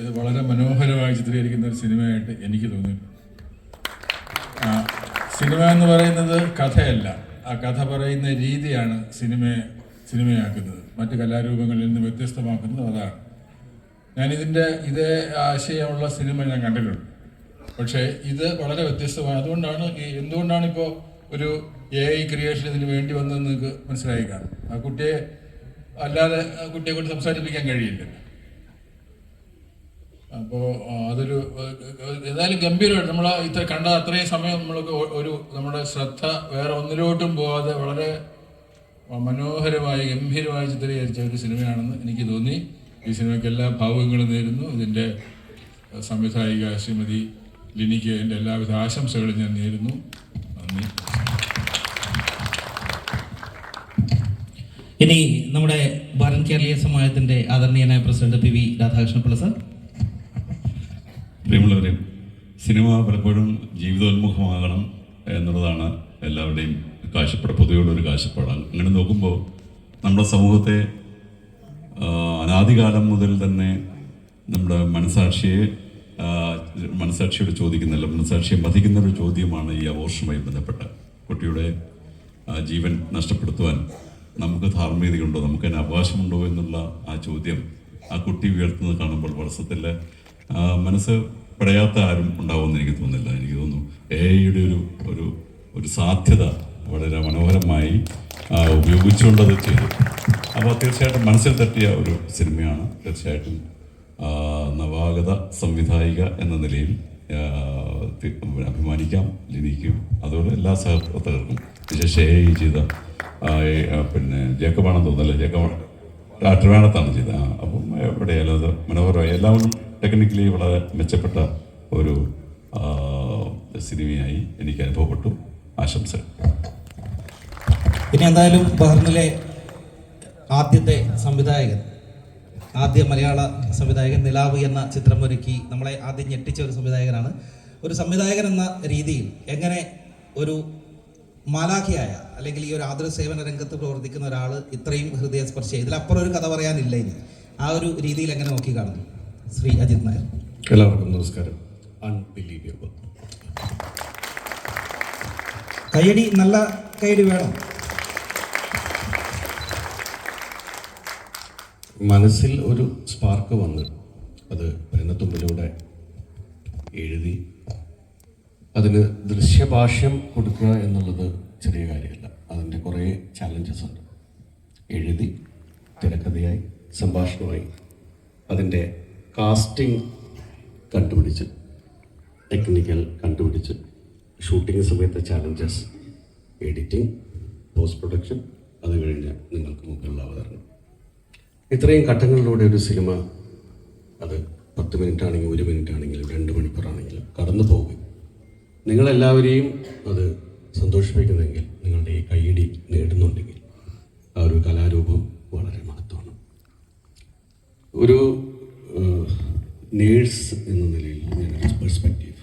ഇത് വളരെ മനോഹരമായി ചിത്രീകരിക്കുന്ന ഒരു സിനിമയായിട്ട് എനിക്ക് തോന്നിയിട്ടുണ്ട് സിനിമ എന്ന് പറയുന്നത് കഥയല്ല. ആ കഥ പറയുന്ന രീതിയാണ് സിനിമയെ സിനിമയാക്കുന്നത്. മറ്റ് കലാരൂപങ്ങളിൽ നിന്ന് വ്യത്യസ്തമാക്കുന്നത് അതാണ്. ഞാനിതിന്റെ ഇതേ ആശയമുള്ള സിനിമ ഞാൻ കണ്ടിട്ടുണ്ട്. പക്ഷേ ഇത് വളരെ വ്യത്യസ്തമാണ് അതുകൊണ്ടാണ് ഈ എന്തുകൊണ്ടാണ് ഇപ്പോൾ ഒരു എ ഐ ക്രിയേഷൻ ഇതിന് വേണ്ടി വന്നതെന്ന് നിങ്ങൾക്ക് മനസ്സിലായി കാണും. ആ കുട്ടിയെ അല്ലാതെ കുട്ടിയെ കൊണ്ട് സംസാരിപ്പിക്കാൻ കഴിയില്ല അപ്പോൾ അതൊരു ഏതായാലും ഗംഭീരമായിട്ട് നമ്മൾ ഇത്ര കണ്ട അത്രയും സമയം നമ്മൾക്ക് ഒരു നമ്മുടെ ശ്രദ്ധ വേറെ ഒന്നിലോട്ടും പോവാതെ വളരെ മനോഹരമായി ഗംഭീരമായി ചിത്രീകരിച്ച ഒരു സിനിമയാണെന്ന് എനിക്ക് തോന്നി. ഈ സിനിമയ്ക്ക് എല്ലാ ഭാവങ്ങളും നേരുന്നു ഇതിന്റെ സംവിധായിക ശ്രീമതി ലിനിക്ക് എന്റെ എല്ലാവിധ ആശംസകളും ഞാൻ നേരുന്നു. നന്ദി. ഇനി നമ്മുടെ ഭാരത് കേരളീയ സമാജത്തിന്റെ ആദരണീയനായ president P V Radhakrishnapillai sir. പ്രിയമുള്ളവരെ സിനിമ പലപ്പോഴും ജീവിതോന്മുഖമാകണം എന്നുള്ളതാണ് എല്ലാവരുടെയും കാഴ്ചപ്പാട് പൊതുവെയുള്ള ഒരു കാഴ്ചപ്പാടാണ് അങ്ങനെ നോക്കുമ്പോൾ നമ്മുടെ സമൂഹത്തെ അനാദികാലം മുതൽ തന്നെ നമ്മുടെ മനസാക്ഷിയെ മനസാക്ഷിയോട് ചോദിക്കുന്നില്ല മനസാക്ഷിയെ മതിക്കുന്ന ഒരു ചോദ്യമാണ് ഈ അബോർഷനുമായി ബന്ധപ്പെട്ട കുട്ടിയുടെ ജീവൻ നഷ്ടപ്പെടുത്തുവാൻ നമുക്ക് ധാർമ്മികതയുണ്ടോ നമുക്ക് അതിന് അവകാശമുണ്ടോ എന്നുള്ള ആ ചോദ്യം ആ കുട്ടി ഉയർത്തുന്നത് കാണുമ്പോൾ വർഷത്തിൽ മനസ്സ് പടയാത്ത ആരും ഉണ്ടാവുമെന്ന് എനിക്ക് തോന്നുന്നില്ല. എനിക്ക് തോന്നുന്നു എ ഐയുടെ ഒരു ഒരു ഒരു സാധ്യത വളരെ മനോഹരമായി ഉപയോഗിച്ചുകൊണ്ടത് ചെയ്തു. അപ്പോൾ തീർച്ചയായിട്ടും മനസ്സിൽ തട്ടിയ ഒരു സിനിമയാണ്. തീർച്ചയായിട്ടും നവാഗത സംവിധായിക എന്ന നിലയിൽ അഭിമാനിക്കാം ലിനിക്കും അതുപോലെ എല്ലാ സഹപ്രവർത്തകർക്കും. വിശേഷ എ ചെയ്ത പിന്നെ ജേക്കബാണെന്ന് തോന്നുന്നല്ലേ ജേക്കബാണ് ആ, ട്രിവാൻഡ്രത്താണ് ചെയ്തത് അപ്പം എവിടെയായാലും അത് മനോഹരമായി. എല്ലാവരും ടെക്നിക്കലി വളരെ മെച്ചപ്പെട്ട ഒരു സിനിമയായി എനിക്ക് അനുഭവപ്പെട്ടു. ആശംസകൾ. പിന്നെ എന്തായാലും ബഹ്റിനിലെ ആദ്യത്തെ സംവിധായകൻ ആദ്യ മലയാള സംവിധായകൻ നിലാവ് എന്ന ചിത്രം ഒരുക്കി നമ്മളെ ആദ്യം ഞെട്ടിച്ച ഒരു സംവിധായകനാണ്. ഒരു സംവിധായകൻ എന്ന രീതിയിൽ എങ്ങനെ ഒരു മാലാഖിയായ അല്ലെങ്കിൽ ഈ ഒരു ആതൃ സേവന രംഗത്ത് പ്രവർത്തിക്കുന്ന ഒരാൾ ഇത്രയും ഹൃദയസ്പർശിയ ഇതിലപ്പുറം ഒരു കഥ പറയാനില്ല ഇനി. ആ ഒരു രീതിയിൽ എങ്ങനെ നോക്കി കാണുന്നു? ശ്രീ അജിത് നായർ. എല്ലാവർക്കും നമസ്കാരം. അൺബിലീവബിൾ. കയ്യടി നല്ല കയ്യടി വേണം. മനസ്സിൽ ഒരു സ്പാർക്ക് വന്ന് അത് ഭരണത്തുമ്പിലൂടെ എഴുതി അതിന് ദൃശ്യഭാഷ്യം കൊടുക്കുക എന്നുള്ളത് ചെറിയ കാര്യമല്ല. അതിന്റെ കുറേ ചാലഞ്ചസ് ഉണ്ട്. എഴുതി തിരക്കഥയായി സംഭാഷണമായി. അതിന്റെ കാസ്റ്റിംഗ് കണ്ടുപിടിച്ച് ടെക്നിക്കൽ കണ്ടുപിടിച്ച് ഷൂട്ടിംഗ് സമയത്തെ ചാലഞ്ചസ് എഡിറ്റിംഗ് പോസ്റ്റ് പ്രൊഡക്ഷൻ അത് കഴിഞ്ഞ് നിങ്ങൾക്ക് മുമ്പിലുള്ള അവതരണം. ഇത്രയും ഘട്ടങ്ങളിലൂടെ ഒരു സിനിമ അത് പത്ത് മിനിറ്റ് ആണെങ്കിലും ഒരു മിനിറ്റ് ആണെങ്കിലും രണ്ട് മണിക്കൂറാണെങ്കിലും കടന്നു പോകും നിങ്ങളെല്ലാവരെയും അത് സന്തോഷിപ്പിക്കുന്നെങ്കിൽ നിങ്ങളുടെ ഈ കൈയടി നേടുന്നുണ്ടെങ്കിൽ ആ ഒരു കലാരൂപം വളരെ മഹത്വമാണ്. ഒരു നേഴ്സ് എന്ന നിലയിൽ പെർസ്പെക്റ്റീവ്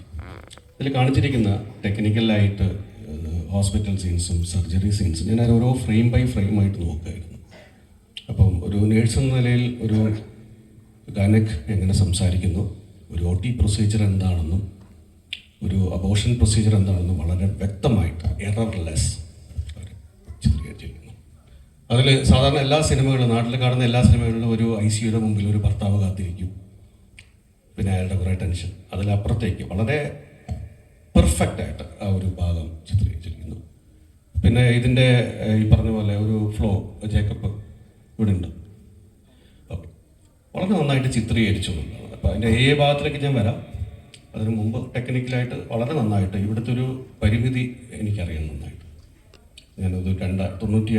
ഇതിൽ കാണിച്ചിരിക്കുന്ന ടെക്നിക്കലായിട്ട് ഹോസ്പിറ്റൽ സീൻസും സർജറി സീൻസും ഞാൻ ഓരോ ഫ്രെയിം ബൈ ഫ്രെയിം ആയിട്ട് നോക്കുകയായിരുന്നു. അപ്പം ഒരു നേഴ്സ് എന്ന നിലയിൽ ഒരു ഗാനക് എങ്ങനെ സംസാരിക്കുന്നു ഒരു ഒ ടി പ്രൊസീജിയർ എന്താണെന്നും ഒരു അബോഷൻ പ്രൊസീജിയർ എന്താണെന്ന് വളരെ വ്യക്തമായിട്ട് എറർലെസ് ചിത്രീകരിച്ചിരിക്കുന്നു അതിൽ സാധാരണ എല്ലാ സിനിമകളും നാട്ടിൽ കാണുന്ന എല്ലാ സിനിമകളിലും ഒരു ഐ സിയുടെ മുമ്പിൽ ഒരു ഭർത്താവ് കാത്തിരിക്കും. പിന്നെ അയാളുടെ കുറേ ടെൻഷൻ അതിലപ്പുറത്തേക്ക് വളരെ പെർഫെക്റ്റ് ആയിട്ട് ആ ഒരു ഭാഗം ചിത്രീകരിച്ചിരിക്കുന്നു. പിന്നെ ഇതിന്റെ ഈ പറഞ്ഞ പോലെ ഒരു ഫ്ലോ ജേക്കപ്പ് ഇവിടെ ഉണ്ട് വളരെ നന്നായിട്ട് ചിത്രീകരിച്ചു അപ്പോൾ അതിന്റെ ഏ ഭാഗത്തിലേക്ക് ഞാൻ വരാം. അതിന് മുമ്പ് ടെക്നിക്കലായിട്ട് വളരെ നന്നായിട്ട് ഇവിടുത്തെ ഒരു പരിമിതി എനിക്കറിയാം നന്നായിട്ട്. ഞാനത് രണ്ട് തൊണ്ണൂറ്റി